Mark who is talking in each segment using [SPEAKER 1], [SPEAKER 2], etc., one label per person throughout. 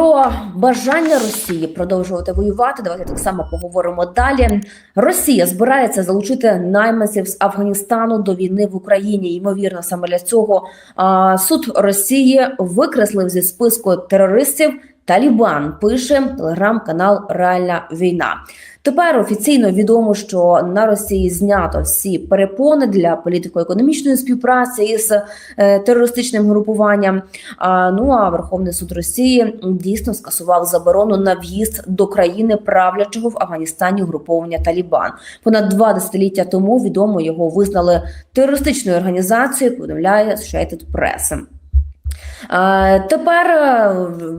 [SPEAKER 1] Про бажання Росії продовжувати воювати. Давайте так само поговоримо далі. Росія збирається залучити найманців з Афганістану до війни в Україні. Ймовірно, саме для цього суд Росії викреслив зі списку терористів. Талібан пише телеграм-канал Реальна війна. Тепер офіційно відомо, що на Росії знято всі перепони для політико-економічної співпраці із е, терористичним групуванням. Ну а Верховний суд Росії дійсно скасував заборону на в'їзд до країни правлячого в Афганістані угруповання Талібан. Понад два десятиліття тому відомо його визнали терористичною організацією. Повідомляє Associated Press. Е, Тепер е,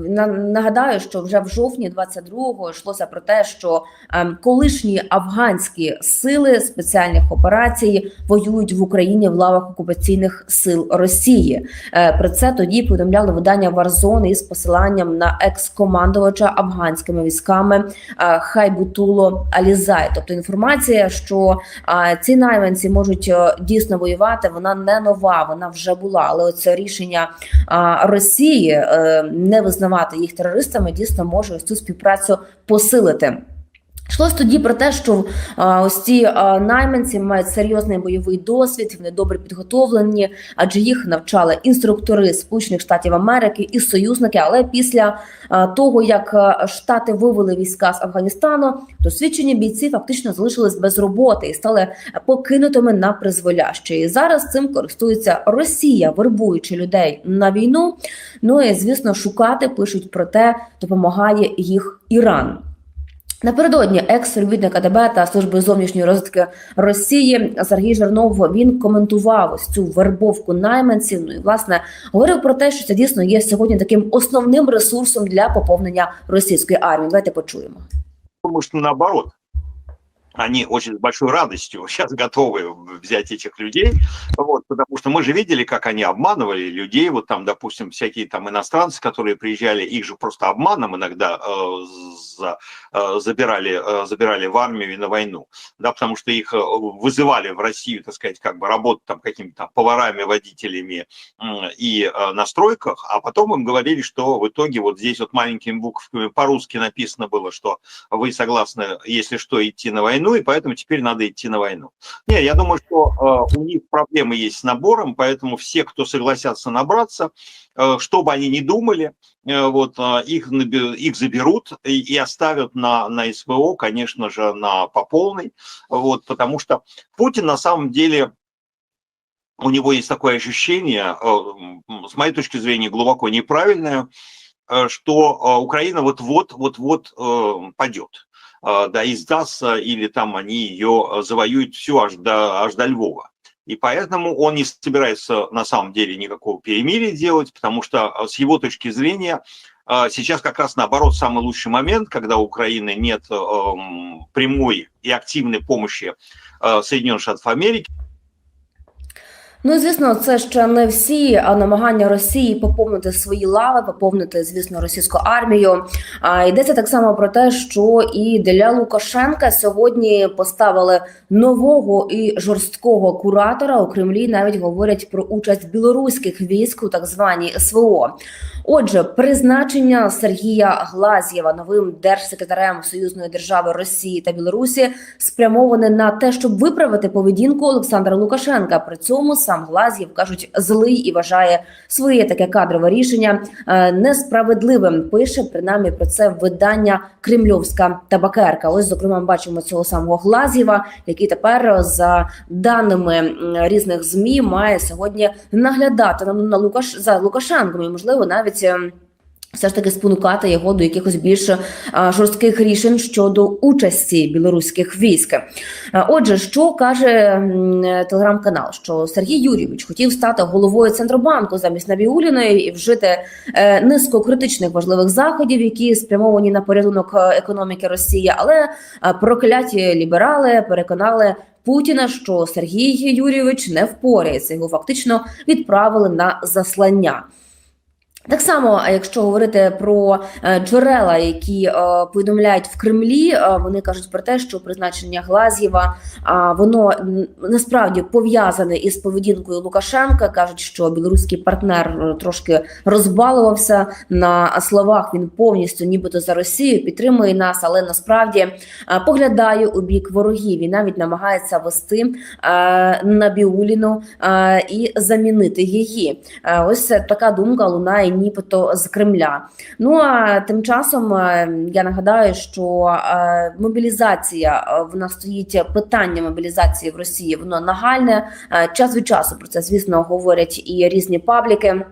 [SPEAKER 1] на- нагадаю, що вже в жовтні 22-го йшлося про те, що ем, колишні афганські сили спеціальних операцій воюють в Україні в лавах окупаційних сил Росії. Е, Про це тоді повідомляли видання Варзон із посиланням на екс-командувача афганськими військами Хайбутуло Алізай. Тобто інформація, що ці найманці можуть дійсно воювати, вона не нова, вона вже була. Але оце рішення Росії е, не визнавати їх терористами дійсно може ось цю співпрацю посилити. Йшлось тоді про те, що а, ось ці а, найманці мають серйозний бойовий досвід, вони добре підготовлені, адже їх навчали інструктори Сполучених Штатів Америки і союзники. Але після а, того, як штати вивели війська з Афганістану, досвідчені бійці фактично залишились без роботи і стали покинутими на призволяще. І зараз цим користується Росія, вербуючи людей на війну. Ну і звісно, шукати пишуть про те, допомагає їх Іран. Напередодні екс-співробітник АДБ та служби зовнішньої розвитки Росії Сергій Жернов він коментував ось цю вербовку найманців. Ну і власне говорив про те, що це дійсно є сьогодні таким основним ресурсом для поповнення російської армії. Давайте почуємо.
[SPEAKER 2] Тому що наоборот. Они очень с большой радостью сейчас готовы взять этих людей, вот, потому что мы же видели, как они обманывали людей, вот там, допустим, всякие там иностранцы, которые приезжали, их же просто обманом иногда э, за, э, забирали, э, забирали в армию и на войну, да, потому что их э, вызывали в Россию, так сказать, как бы работать там какими-то поварами, водителями м, и э, на стройках, а потом им говорили, что в итоге вот здесь вот маленькими буквами по-русски написано было, что вы согласны, если что, идти на войну, и поэтому теперь надо идти на войну. Не, я думаю, что э, у них проблемы есть с набором, поэтому все, кто согласятся набраться, э, что бы они ни думали, э, вот э, их, их заберут и, и оставят на, на СВО, конечно же, на по полной, вот, потому что Путин на самом деле у него есть такое ощущение, э, с моей точки зрения, глубоко неправильное, э, что э, Украина вот-вот, вот-вот падет, да, и сдастся, или там они ее э, завоюют всю аж до, аж до Львова. И поэтому он не собирается на самом деле никакого перемирия делать, потому что э, с его точки зрения сейчас как раз наоборот самый лучший момент, когда у Украины нет прямой и активной помощи Соединенных Штатов Америки,
[SPEAKER 1] Ну звісно, це ще не всі намагання Росії поповнити свої лави, поповнити, звісно, російську армію. А йдеться так само про те, що і для Лукашенка сьогодні поставили нового і жорсткого куратора. У Кремлі навіть говорять про участь білоруських військ у так званій СВО. Отже, призначення Сергія Глазєва новим держсекретарем союзної держави Росії та Білорусі спрямоване на те, щоб виправити поведінку Олександра Лукашенка. При цьому сам Глазєв кажуть злий і вважає своє таке кадрове рішення е, несправедливим. Пише принаймні про це видання Кремльовська табакерка. Ось зокрема ми бачимо цього самого Глазєва, який тепер за даними різних змі має сьогодні наглядати на, на Лукаш за Лукашенком і можливо навіть. Ем, все ж таки спонукати його до якихось більш а, жорстких рішень щодо участі білоруських військ. А, Отже, що каже телеграм-канал, що Сергій Юрійович хотів стати головою центробанку замість Набіуліної і вжити е, низку критичних важливих заходів, які спрямовані на порятунок е, економіки Росії, але е, прокляті ліберали переконали. Путіна, що Сергій Юрійович не впорається, його фактично відправили на заслання. Так само, якщо говорити про е, джерела, які е, повідомляють в Кремлі, е, вони кажуть про те, що призначення Глазєва воно насправді пов'язане із поведінкою Лукашенка. кажуть, що білоруський партнер трошки розбалувався на словах. Він повністю, нібито за Росію, підтримує нас, але насправді поглядає у бік ворогів і навіть намагається вести Набіуліну і замінити її. Ось така думка лунає нібито з Кремля. Ну а тим часом е, я нагадаю, що е, мобілізація е, вона стоїть питання мобілізації в Росії. Воно нагальне. Час від часу про це, звісно, говорять і різні пабліки.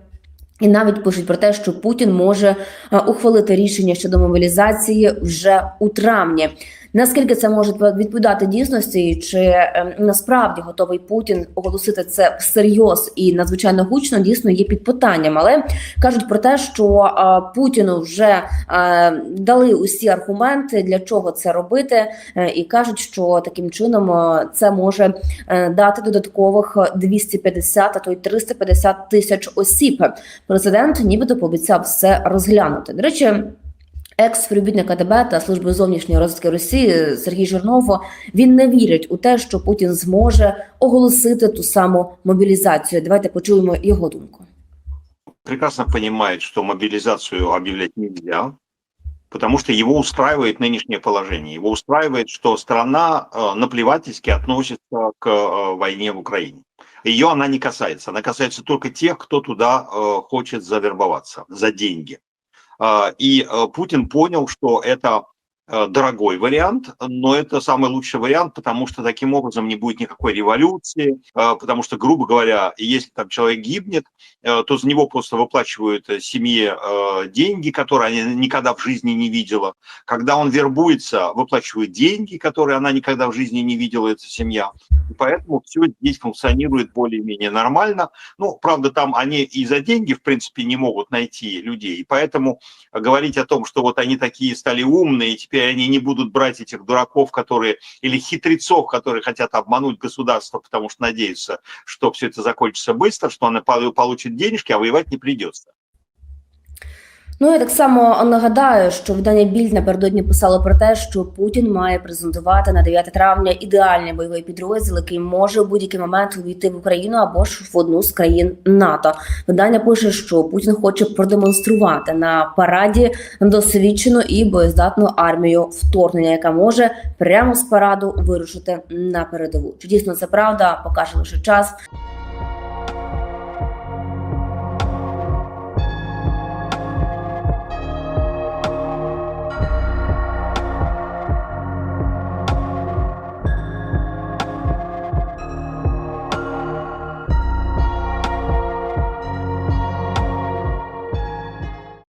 [SPEAKER 1] І навіть пишуть про те, що Путін може е, ухвалити рішення щодо мобілізації вже у травні. Наскільки це може відповідати дійсності, чи е, насправді готовий Путін оголосити це всерйоз і надзвичайно гучно дійсно є під питанням, але кажуть про те, що е, Путіну вже дали усі аргументи для чого це робити, і кажуть, що таким чином це може дати додаткових 250, а то й 350 тисяч осіб Президент нібито пообіцяв все розглянути. До речі. Екс-співробітник КДБ та служби зовнішньої розвідки Росії Сергій Жирново він не вірить у те, що Путін зможе оголосити ту саму мобілізацію. Давайте почуємо його думку.
[SPEAKER 2] прекрасно понимает, что мобилизацию объявлять нельзя, потому что его устраивает нынешнее положение. Его устраивает, что страна э, наплевательски относится к э, войне в Украине. Ее она не касается. Она касается только тех, кто туда э, хочет завербоваться за деньги. Э, и э, Путин понял, что это э, дорогой вариант, но это самый лучший вариант, потому что таким образом не будет никакой революции, э, потому что, грубо говоря, если там человек гибнет, то за него просто выплачивают семье деньги, которые она никогда в жизни не видела. Когда он вербуется, выплачивают деньги, которые она никогда в жизни не видела, эта семья. И поэтому все здесь функционирует более-менее нормально. Ну, правда, там они и за деньги, в принципе, не могут найти людей. И поэтому говорить о том, что вот они такие стали умные, и теперь они не будут брать этих дураков, которые, или хитрецов, которые хотят обмануть государство, потому что надеются, что все это закончится быстро, что она пол- получит денежки, а воевать не придется.
[SPEAKER 1] Ну я так само нагадаю, що видання Більд напередодні писало про те, що Путін має презентувати на 9 травня ідеальний бойовий підрозділ, який може в будь-який момент увійти в Україну або ж в одну з країн НАТО. Видання пише, що Путін хоче продемонструвати на параді досвідчену і боєздатну армію вторгнення, яка може прямо з параду вирушити на передову. Чи дійсно це правда? Покаже лише час.